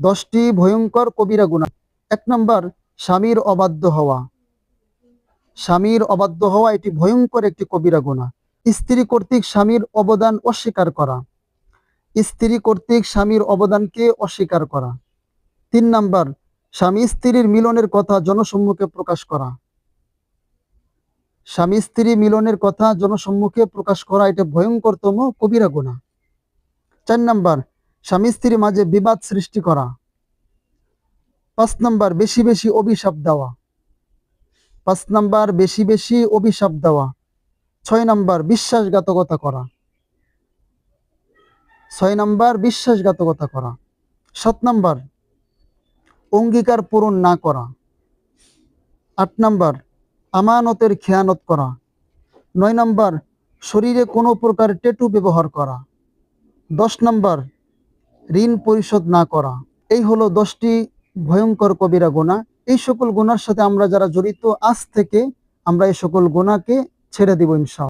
দশটি ভয়ঙ্কর কবিরা গুণা। এক নম্বর, স্বামীর অবাধ্য হওয়া। স্বামীর অবাধ্য হওয়া এটি ভয়ঙ্কর একটি কবিরা গুণা। স্ত্রী কর্তৃক স্বামীর অবদান অস্বীকার করা। স্ত্রী কর্তৃক স্বামীর অবদানকে অস্বীকার করা। তিন নাম্বার, স্বামী স্ত্রীর মিলনের কথা জনসম্মুখে প্রকাশ করা। স্বামী স্ত্রী মিলনের কথা জনসম্মুখে প্রকাশ করা এটা ভয়ঙ্করতম কবিরা গুণা। চার নাম্বার স্বামী স্ত্রীর মাঝে বিবাদ সৃষ্টি করা। পাঁচ নাম্বার, বেশি বেশি অভিশাপ দেওয়া। পাঁচ নাম্বার, বেশি বেশি অভিশাপ দেওয়া। ছয় নাম্বার, বিশ্বাসঘাতকতা করা। ছয় নাম্বার, বিশ্বাসঘাতকতা করা। সাত নাম্বার, অঙ্গীকার পূরণ না করা। আট নাম্বার, আমানতের খেয়ানত করা। নয় নাম্বার, শরীরে কোনো প্রকার টেটু ব্যবহার করা। দশ নাম্বার ঋণ পরিশোধ না করা। এই হলো দশটি ভয়ঙ্কর কবিরা গোনা। এই সকল গোনার সাথে আমরা যারা জড়িত, আজ থেকে আমরা এই সকল গোনাকে ছেড়ে দিব ইনশাআল্লাহ।